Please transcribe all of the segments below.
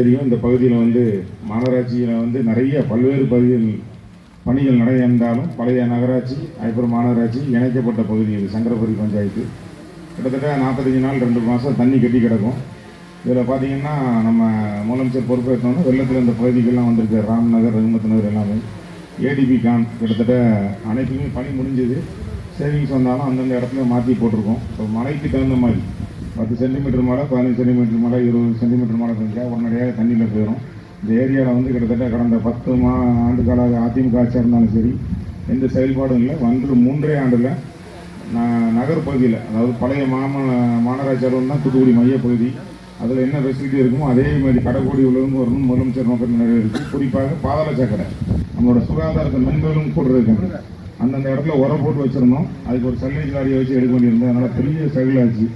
தெரியும். இந்த பகுதியில் வந்து மாநகராட்சியில் வந்து நிறைய பல்வேறு பகுதிகள் பணிகள் நடந்தாலும் பழைய நகராட்சி அப்புறம் மாநகராட்சி இணைக்கப்பட்ட பகுதி இது சங்கரபுரி பஞ்சாயத்து. கிட்டத்தட்ட நாற்பத்தஞ்சு நாள் ரெண்டு மாதம் தண்ணி கட்டி கிடக்கும். இதில் பார்த்தீங்கன்னா நம்ம முதலமைச்சர் பொறுப்பேற்றோன்னா வெள்ளத்தில் இந்த பகுதிக்கெல்லாம் வந்திருக்கு ராம்நகர் ரகுமத் நகர் எல்லாமே. ஏடிபி கான் கிட்டத்தட்ட அனைத்துமே பணி முடிஞ்சது. சேவிங்ஸ் வந்தாலும் அந்தந்த இடத்துல மாற்றி போட்டிருக்கோம். இப்போ மழைக்கு தகுந்த மாதிரி பத்து சென்டிமீட்டர் மழை பதினஞ்சு சென்டிமீட்டர் மழை இருபது சென்டிமீட்டர் மழை பெஞ்சா உடனடியாக தண்ணியில் போயிடும் இந்த ஏரியாவில் வந்து கிட்டத்தட்ட கடந்த பத்து மா ஆண்டு காலாக அதிமுக ஆட்சியாக இருந்தாலும் சரி எந்த செயல்பாடும் இல்லை. வந்து மூன்றே ஆண்டில் நான் நகர்பகுதியில் அதாவது பழைய மாம மாநகராட்சி அலுவலகம் தான் தூத்துக்குடி மையப்பகுதி அதில் என்ன ஃபெசிலிட்டி இருக்குமோ அதே மாதிரி கடைக்கோடி உள்ளவங்க வரணும் முதலமைச்சர் நோக்கத்தில் நிறைவேறிச்சு குறிப்பாக பாதாள சாக்கடை நம்மளோட சுகாதாரத்தை மென்பெரும் கூட இருக்கு அந்தந்த இடத்துல உரம் போட்டு வச்சிருந்தோம். அதுக்கு ஒரு சல்லேஜ் லாரியை வச்சு எடுக்க வேண்டியிருந்தோம் அதனால் பெரிய ஸ்ட்ரகிள் ஆச்சு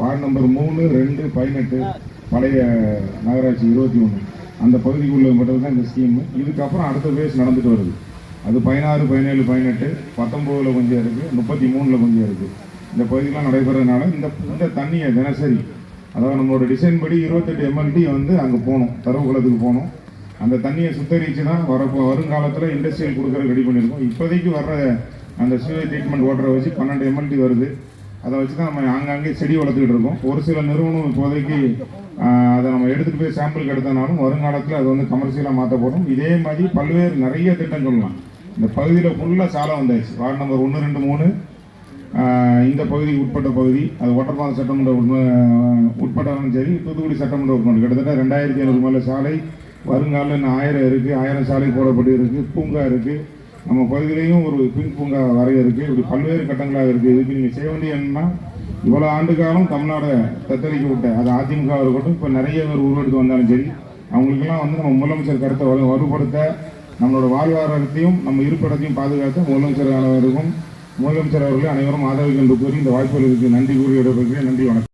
வார்டு நம்பர் மூணு ரெண்டு பதினெட்டு பழைய நகராட்சி இருபத்தி ஒன்று அந்த பகுதிக்குள்ள மட்டும் தான் இந்த ஸ்கீம் இதுக்கப்புறம் அடுத்த பேஸ் நடந்துட்டு வருது. அது பதினாறு பதினேழு பதினெட்டு பத்தொம்போதில் கொஞ்சம் இருக்குது முப்பத்தி மூணில் கொஞ்சம் இருக்குது இந்த பகுதியெலாம் நடைபெறதுனால இந்த இந்த தண்ணியை தினசரி அதாவது நம்மளோட டிசைன் படி இருபத்தெட்டு எம்எல்டி வந்து அங்கே போகணும் தரவு குளத்துக்கு போகணும். அந்த தண்ணியை சுத்தரித்து தான் வர வருங்காலத்தில் இண்டஸ்ட்ரியல் கொடுக்குற ரெடி பண்ணியிருக்கோம். இப்போதைக்கு வர்ற அந்த சூழல் ட்ரீட்மெண்ட் வாட்டரை வச்சு பன்னெண்டு எம்எல்டி வருது. அதை வச்சு தான் நம்ம ஆங்காங்கே செடி வளர்த்துக்கிட்டு இருக்கோம். ஒரு சில நிறுவனம் இப்போதைக்கு அதை நம்ம எடுத்துகிட்டு போய் சாம்பிளுக்கு எடுத்தனாலும் வருங்காலத்தில் அது வந்து கமர்ஷியலாக மாற்றப்படும் இதே மாதிரி பல்வேறு நிறைய திட்டம் சொல்லலாம் இந்த பகுதியில் ஃபுல்லாக சாலை வந்தாச்சு. வார்டு நம்பர் ஒன்று ரெண்டு மூணு. இந்த பகுதிக்கு உட்பட்ட பகுதி அது ஒட்டப்பாத சட்டமன்ற உட்ப- உட்பட்டாலும் சரி தூத்துக்குடி சட்டமன்ற உட்பட்டு கிட்டத்தட்ட ரெண்டாயிரத்தி ஐநூறு மேலே சாலை வருங்காலம் இன்னும் ஆயிரம் இருக்குது ஆயிரம் சாலை போடப்பட்டு இருக்குது பூங்கா இருக்குது நம்ம பகுதியிலையும் ஒரு பின் பூங்கா வரைய இருக்குது இப்படி பல்வேறு கட்டங்களாக இருக்குது இதுக்கு நீங்கள் செய்ய வேண்டிய என்னன்னா இவ்வளோ ஆண்டு காலம் தமிழ்நாடை தத்தளிக்க விட்ட அது அதிமுக இருக்கட்டும் இப்போ நிறைய பேர் உருவெடுத்து வந்தாலும் சரி அவங்களுக்கெல்லாம் வந்து நம்ம முதலமைச்சர் கருத்தை வலு வலுப்படுத்த நம்மளோட வாழ்வாதாரத்தையும் நம்ம இருப்பிடத்தையும் பாதுகாத்து முதலமைச்சர் அவர்களுக்கும் முதலமைச்சர் அவர்கள் அனைவரும் ஆதரவு என்று கூறி இந்த வாய்ப்புகளுக்கு நன்றி கூறி விடைபெறுகிறேன். நன்றி வணக்கம்.